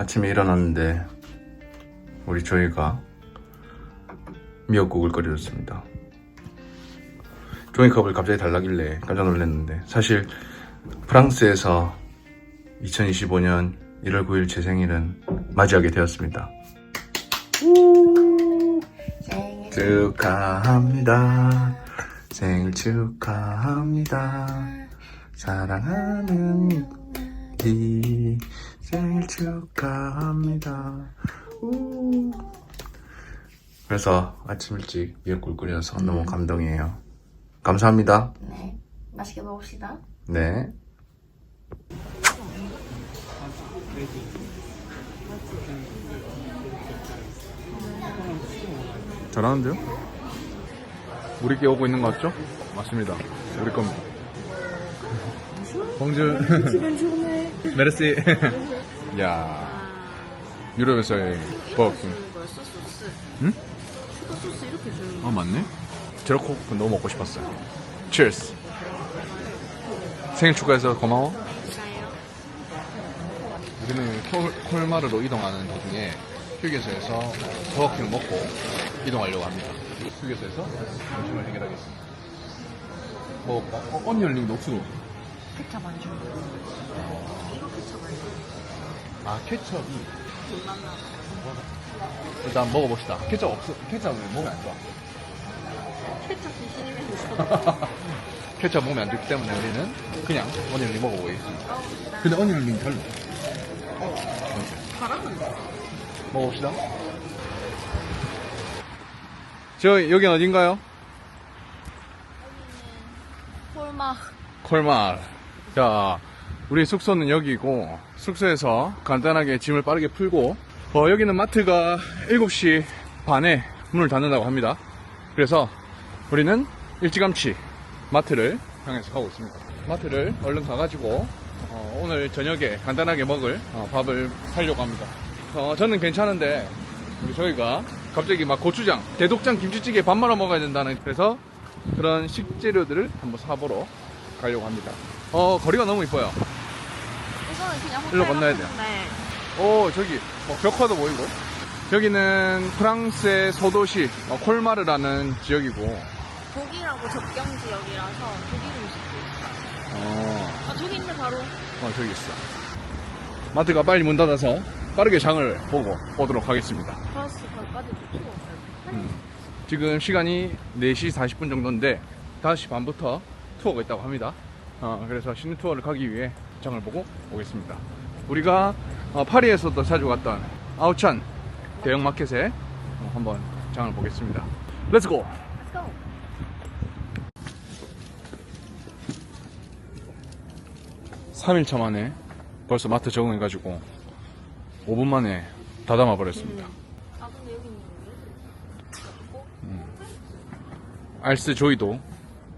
아침에 일어났는데 우리 조이가 미역국을 끓여줬습니다. 종이컵을 갑자기 달라길래 깜짝 놀랐는데 사실 프랑스에서 2025년 1월 9일 제 생일은 맞이하게 되었습니다. 생일 축하합니다. 생일 축하합니다. 사랑하는 이 생일 축하합니다. 우. 그래서 아침 일찍 미역국 끓여서 너무 감동이에요. 감사합니다. 네 맛있게 먹읍시다 네. 잘하는데요? 우리께 오고 있는 거 같죠? 맞습니다. 우리 겁니다. 봉주. 메르시. 야. 유럽에서의 법. 응? 소스 이렇게 주는 아 맞네. 제로콕 너무 먹고 싶었어요. Cheers. 생일 축하해서 고마워. 거예요 우리는 콜, 콜마르로 이동하는 도중에 휴게소에서 버거킹을 먹고 이동하려고 합니다. 휴게소에서 점심을 해결하겠습니다. 먹어볼까? 어, 언니얼링 녹수. 케찹 안 주는 이거 케찹 안 주는 아 케첩이. 일단 먹어봅시다. 케첩 없어. 케첩은 몸에 안 좋아. 케찹 드시는 케첩 몸에 안 좋기 때문에 우리는 그냥 언니얼링 먹어보겠습니다. 근데 언니얼링 별로. 바람은 먹어봅시다. 저 여기 어딘가요? 홀마 콜마을. 자, 우리 숙소는 여기고 숙소에서 간단하게 짐을 빠르게 풀고 어, 여기는 마트가 7시 반에 문을 닫는다고 합니다. 그래서 우리는 일찌감치 마트를 향해서 가고 있습니다. 마트를 얼른 가가지고 어, 오늘 저녁에 간단하게 먹을 어, 밥을 사려고 합니다. 어, 저는 괜찮은데 우리 저희가 갑자기 막 고추장, 대독장 김치찌개 밥 말아 먹어야 된다는 그래서 그런 식재료들을 한번 사보러 가려고 합니다. 어 거리가 너무 이뻐요. 이거는 그냥 일로 건너야 돼요. 네. 오 저기 어, 벽화도 보이고 여기는 프랑스의 소도시 어, 콜마르라는 지역이고 독일하고 접경 지역이라서 독일 음식도 있어요 어, 아 저기 있네 바로 어 저기 있어. 마트가 빨리 문 닫아서 빠르게 장을 보고 오도록 하겠습니다. 프랑스 거기까지 좀 추웠어요 지금 시간이 4시 40분 정도인데 5시 반부터 투어가 있다고 합니다. 어, 그래서 시내 투어를 가기 위해 장을 보고 오겠습니다. 우리가 어, 파리에서도 자주 갔던 아우찬 대형 마켓에 어, 한번 장을 보겠습니다. 렛츠고! Let's go 3일차 만에 벌써 마트 적응해가지고 5분 만에 다 담아버렸습니다. 아 근데 여기 있는데? 알스 조이도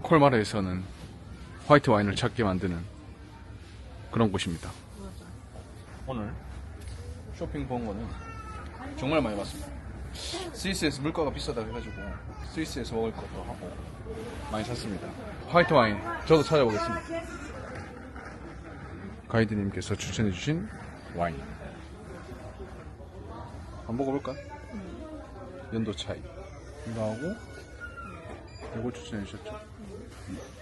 콜마르에서는 화이트 와인을 찾게 만드는 그런 곳입니다. 오늘 쇼핑 본 거는 정말 많이 봤습니다. 스위스에서 물가가 비싸다 해가지고 스위스에서 먹을 것도 하고 많이 샀습니다. 화이트 와인 저도 찾아보겠습니다. 가이드님께서 추천해주신 와인 한번 먹어볼까? 연도 차이 이거 하고 요거 추천해 주셨죠?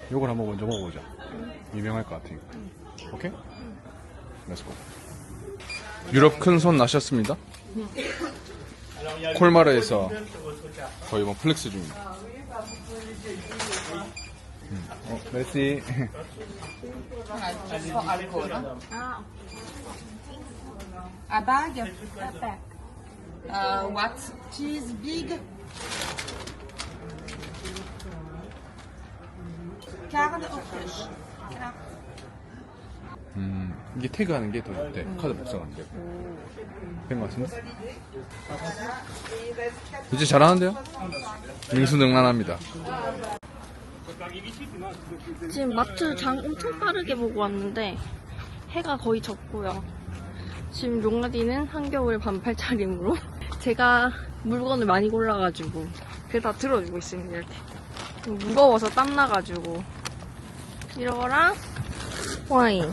요걸 한번 먼저 먹어보자. 유명할 것 같으니까. 오케이? 렛츠고. 유럽 큰 손 나셨습니다. 콜마르에서 거의 뭐 플렉스 중입니다. 음. 어, 메시. 아 A bag? Uh, what? Cheese big? Card or cash? 음, 이게 태그하는 게 더 좋대. 카드 복사하는 게. 된것 같은데? 이제 잘하는데요? 능수능란합니다. 지금 마트 장 엄청 빠르게 보고 왔는데 해가 거의 졌고요. 지금 용라디는 한겨울 반팔 차림으로 제가 물건을 많이 골라가지고 그게 다 들어주고 있습니다. 이렇게 무거워서 땀 나가지고 이거랑 와인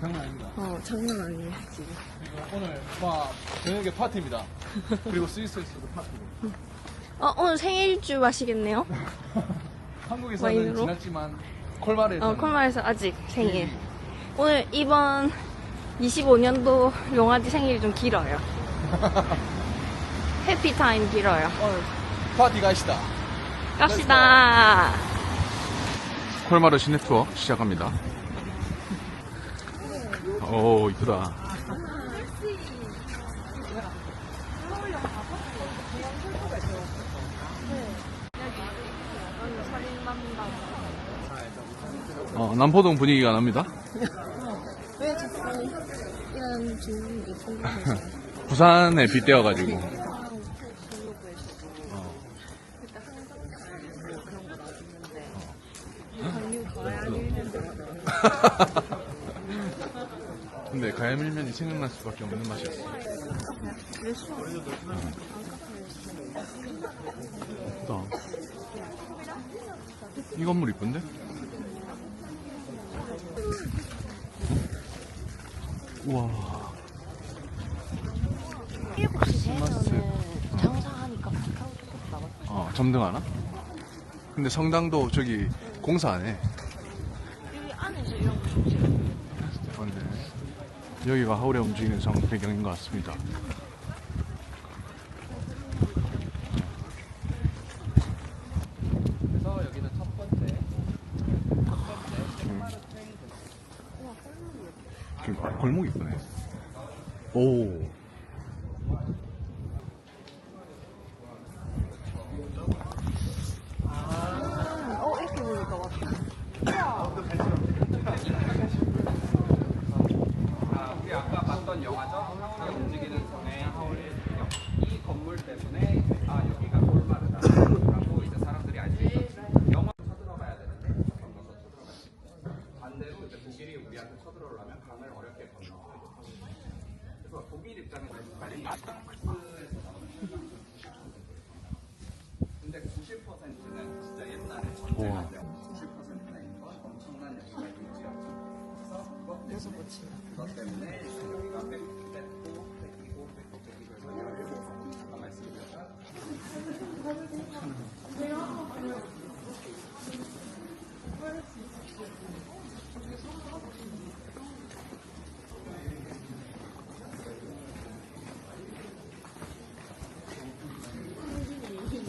장난 아닙니다. 어, 장난 아니에요, 지금. 오늘 막 저녁에 파티입니다. 그리고 스위스에서도 파티고. 어, 오늘 생일주 마시겠네요? 한국에서는 와인으로? 지났지만 콜마르에서 어, 콜마에서 아직 생일. 오늘 이번 25년도 용아지 생일이 좀 길어요. 해피타임 길어요. 오늘 파티 가시다. 갑시다. 콜마르 투어 시작합니다. 오 이쁘다. 어, 남포동 분위기가 납니다. 왜 자꾸 이런 궁금해서. 부산에 빗대어가지고. 강 가야밀면이 생각날 수밖에 없는 맛이었어. 예쁘다. 이 건물 이쁜데? 우와. 7시 되면은 장사하니까 카카오 조금 나와. 어, 점등하나? 근데 성당도 저기 공사 안 해. 여기 안에서 이런 거 좋지. 근데 여기가 하울의 움직이는 성 배경인 것 같습니다. 그래서 여기는 첫 번째 지금 아, 골목 이쁘네. 오.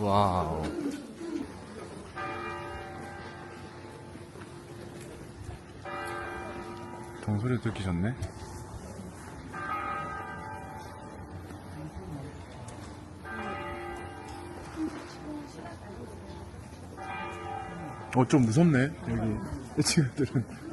와우. 듣기 좋네. 어, 좀 무섭네, 여기. 이 친구들은.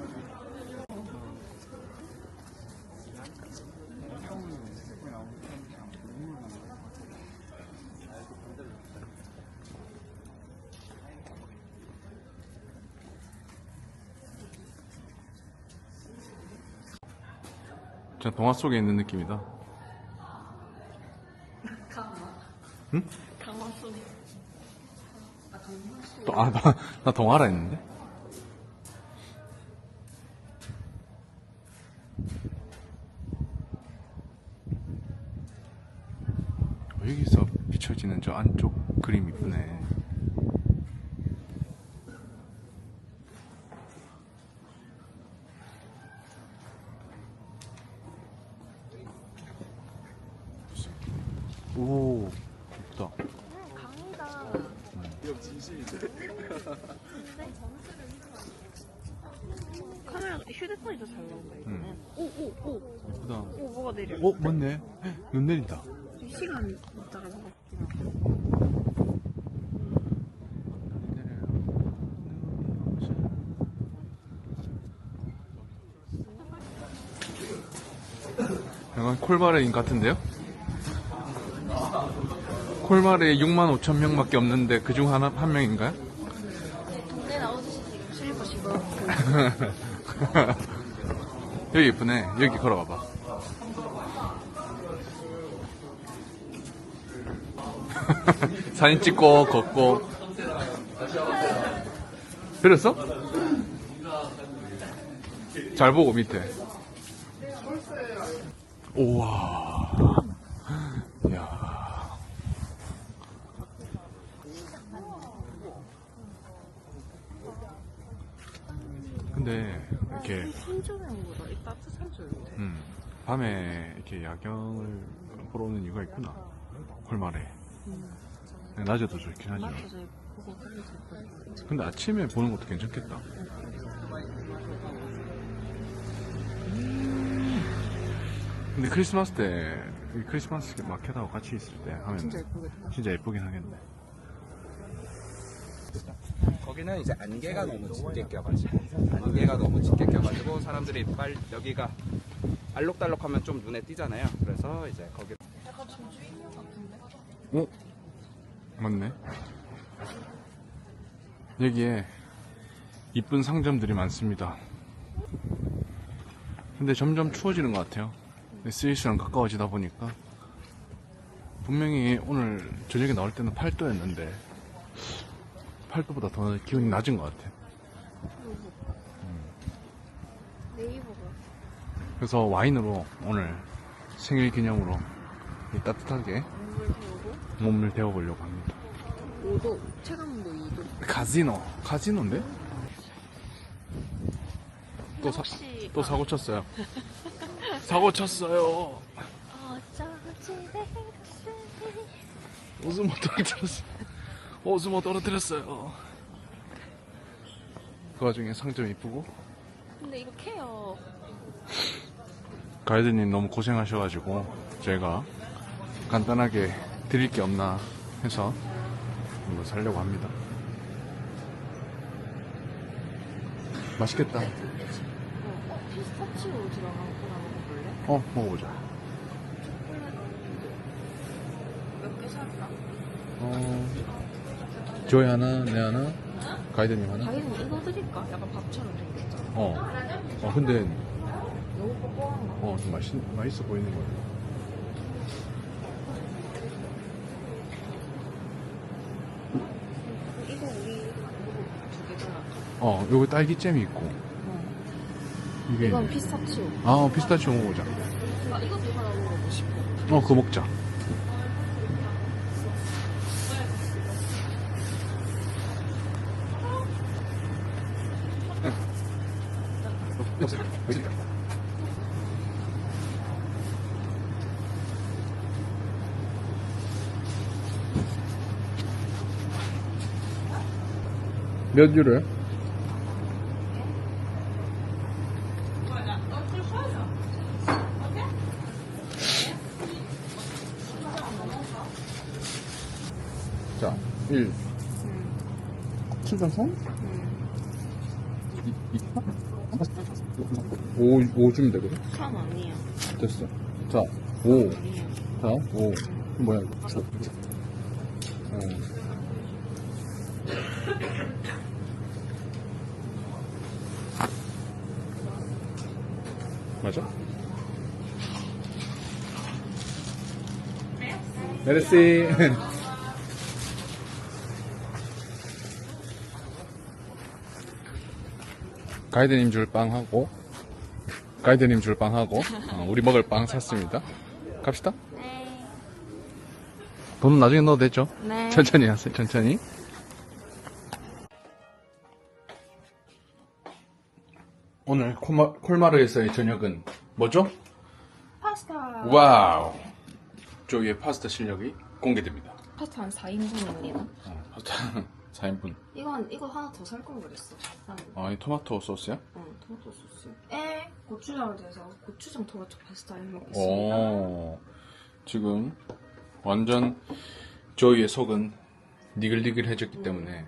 동화 속에 있는 느낌이다. 응? 강화. 또, 아, 나, 나 동화라 했는데? 어, 여기서 비춰지는 저 안쪽 그림 이쁘네. 오, 이쁘다. 강이다. 카메라 휴대폰이 더 잘 나온다 이거는. 응. 오오 오. 뭐가 내려? 어, 맞네. 눈 내린다. 시간 있다가 나갈게요. 약간 콜바레인 같은데요? 콜바레에 6만 5천 명밖에 없는데 그중 하나 한 명인가요? 동네 나오듯이 지금 슬리퍼 신고. 여기 예쁘네. 여기 걸어가봐. 사진 찍고 걷고. 그랬어? 잘 보고 밑에. 우와. 근데 이렇게 신조명보다 이 따뜻한 줄인데. 음, 밤에 이렇게 야경을 보러 오는 이유가 있구나. 홀말에. 네, 낮에도 좋긴 하죠. 보고. 근데 아침에 보는 것도 괜찮겠다. 근데 크리스마스 때, 이 크리스마스 마켓하고 같이 있을 때 하면 진짜 예쁘겠다. 진짜 예쁘긴 하겠네. 거기는 이제 안개가 너무 짙게 껴가지고 안개가 너무 짙게 껴가지고 사람들이 빨 여기가 알록달록하면 좀 눈에 띄잖아요. 그래서 이제 거기 어? 맞네. 여기에 이쁜 상점들이 많습니다. 근데 점점 추워지는 것 같아요. 스위스랑 가까워지다 보니까 분명히 오늘 저녁에 나올 때는 8도였는데 8도보다 더 기온이 낮은 것 같아요. 네이버가. 그래서 와인으로 오늘 생일 기념으로 이 따뜻하게 몸을 데워보려고 합니다. 5도, 체감온도 2도. 카지노. 카지노인데? 또 사, 혹시 또 사고 쳤어요. 사고 쳤어요. 어쩌지 오즈모 떨어뜨렸어요. 오즈모 떨어뜨렸어요. 그 와중에 상점 이쁘고 근데 이거 케어 가이드님 너무 고생하셔가지고 제가 간단하게 드릴 게 없나 해서 이거 살려고 합니다. 맛있겠다. 어, 피스타치오 들어간 거나 먹어볼래? 어, 먹어보자. 몇개 살까? 어, 저희 하나, 내 하나, 가이드님 하나. 가위는 이거 드릴까? 약간 밥처럼 생겼잖아 어. 어, 근데, 너무 뽀뽀한 거 어, 좀 맛있, 맛있어 보이는 거야. 이거 우리 두 개잖아 어, 요거 딸기잼이 있고. 이게. 이건 피스타치오 아, 피스타치오 먹어보자. 나 이것도 하나 먹어보고 싶어 어, 그거 먹자. 몇 유로요? 자, 1. 7.3? 5, 5 주면 되거든? 3 아니야 됐어. 자, 5. 아니야 자, 5. 이거 뭐야, 이거? 맞아? 메르시. 가이드님 줄 빵하고 가이드님 줄 빵하고 어, 우리 먹을 빵 샀습니다. 갑시다. 네 돈 나중에 넣어도 되죠? 네. 천천히 하세요. 천천히. 콜마, 콜마르에서의 저녁은 뭐죠? 파스타 와우. 저 위에 파스타 실력이 공개됩니다. 파스타 한 4인분입니다 어, 파스타 4인분. 이건 이거 하나 더 살 걸 그랬어 나는 아, 이 토마토 소스야? 어, 토마토 소스 에 고추장을 대서 고추장 토마토 파스타 해 먹겠습니다 오. 지금 완전 저희의 속은 니글니글해졌기 때문에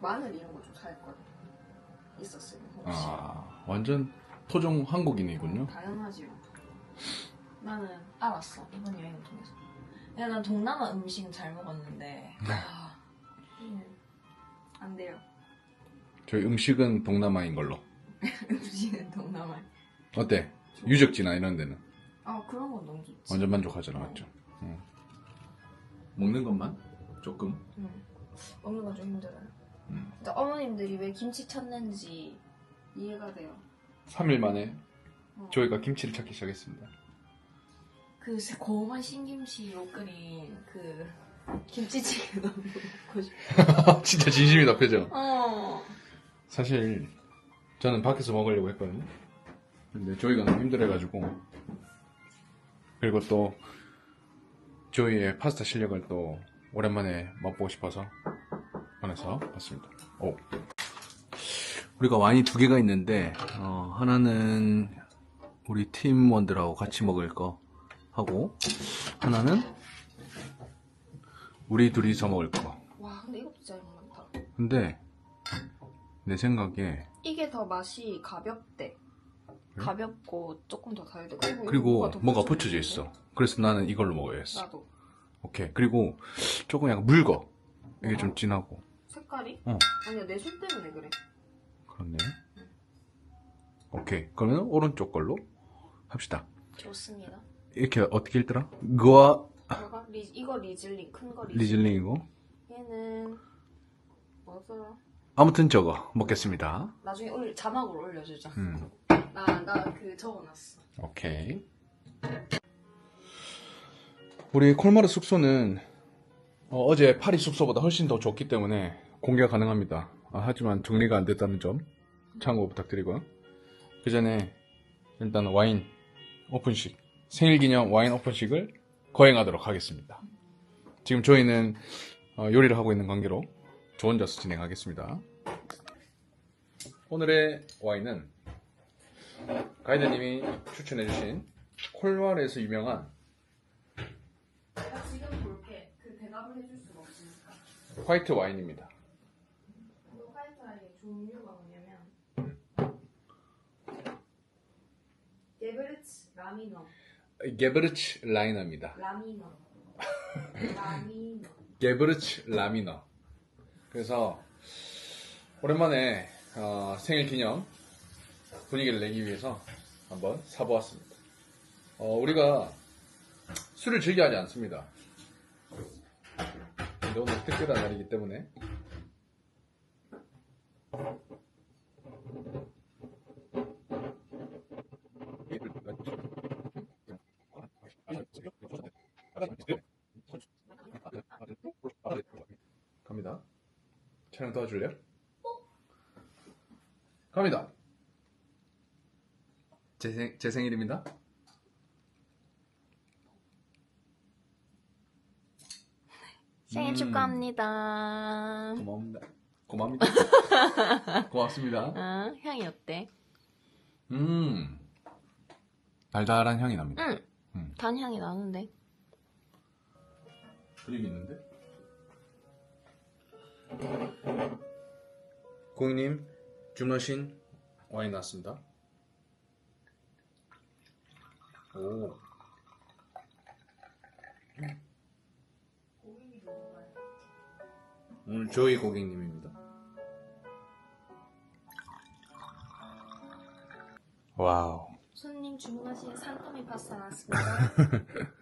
마늘 이런 거 좀 살 걸 있었으면 혹시 아, 완전 토종 한국인이군요. 당연하지요 나는 알았어 이번 여행을 통해서 야, 난 동남아 음식은 잘 먹었는데 아, 음, 안 돼요 저희 음식은 동남아인 걸로. 음식은 동남아 어때? 유적지나 이런 데는 아 그런 건 너무 좋지 완전 만족하잖아, 맞죠? 응. 먹는 것만 조금. 응. 먹는 건 좀 힘들어요 음. 근데 어머님들이 왜 김치 찾는지 이해가 돼요 3일 만에 어. 저희가 김치를 찾기 시작했습니다. 그 고만 신김치로 끓인 그 김치찌개 너무 먹고 싶어. 진짜 진심이다, 표정. 어. 사실, 저는 밖에서 먹으려고 했거든요. 근데 조이가 너무 힘들어가지고. 그리고 또, 조이의 파스타 실력을 또, 오랜만에 맛보고 싶어서, 안에서 봤습니다. 오. 우리가 와인이 두 개가 있는데, 어, 하나는 우리 팀원들하고 같이 먹을 거 하고, 하나는 우리 둘이서 먹을 거. 와 근데 이것도 진짜 많다. 근데, 내 생각에, 이게 더 맛이 가볍대. 그래? 가볍고 조금 더 달대. 그리고, 그리고 더 뭐가 붙여져 있어. 그래서 나는 이걸로 먹어야겠어. 나도. 오케이. 그리고 조금 약간 묽어. 이게 좀 진하고. 색깔이? 어. 아니야 내 술 때문에 그래. 그렇네. 오케이. 그러면 오른쪽 걸로 합시다. 좋습니다. 이렇게 어떻게 읽더라? 그와 이거 리, 이거 리즐링 큰 거 리즐링. 리즐링이고. 얘는 뭐더라? 아무튼 저거 먹겠습니다. 나중에 올 자막으로 올려주자. 음. 나나 그 적어놨어. 오케이. 우리 콜마르 숙소는 어, 제 파리 숙소보다 훨씬 더 좋기 때문에 공개가 가능합니다. 아, 하지만 정리가 안 됐다는 점 참고 부탁드리고요. 그 전에 일단 와인 오픈식 생일 기념 와인 오픈식을 거행하도록 하겠습니다. 지금 저희는 어, 요리를 하고 있는 관계로 저 혼자서 진행하겠습니다. 오늘의 와인은 가이드님이 추천해주신 콜마르에서 유명한 나 지금 볼게. 그 대답을 해줄 수가 없으니까. 화이트 와인입니다. 이 화이트 와인의 종류가 뭐냐면 게베르츠 라미너 게브르츠 라이너입니다. 라미너 라미너 게브르츠 라미너. 그래서 오랜만에 어, 생일 기념 분위기를 내기 위해서 한번 사보았습니다. 어, 우리가 술을 즐겨하지 않습니다. 오늘 특별한 날이기 때문에 갑니다. 촬영 도와줄래요? 갑니다. 제, 생, 제 생일입니다. 생일 음. 축하합니다. 고맙습니다. 고맙습니다. 고맙습니다. 어, 향이 어때? 음. 달달한 향이 납니다. 응. 음. 단 향이 나는데. 분위기 있는데? 고객님, 주문하신 와인 나왔습니다. 오. 오늘 저희 고객님입니다. 와우. 손님 주문하신 산토미 파스타 나왔습니다.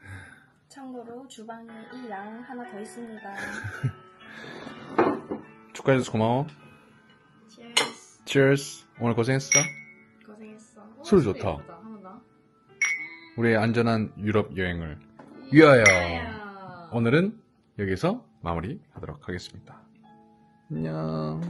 참고로 주방에 이 양 하나 더 있습니다. 축하해줘서 고마워. Cheers. Cheers. 오늘 고생했어. 고생했어. 술 좋다. 하나 우리의 안전한 유럽 여행을 위하여. 더. 오늘은 여기서 마무리하도록 하겠습니다. 안녕.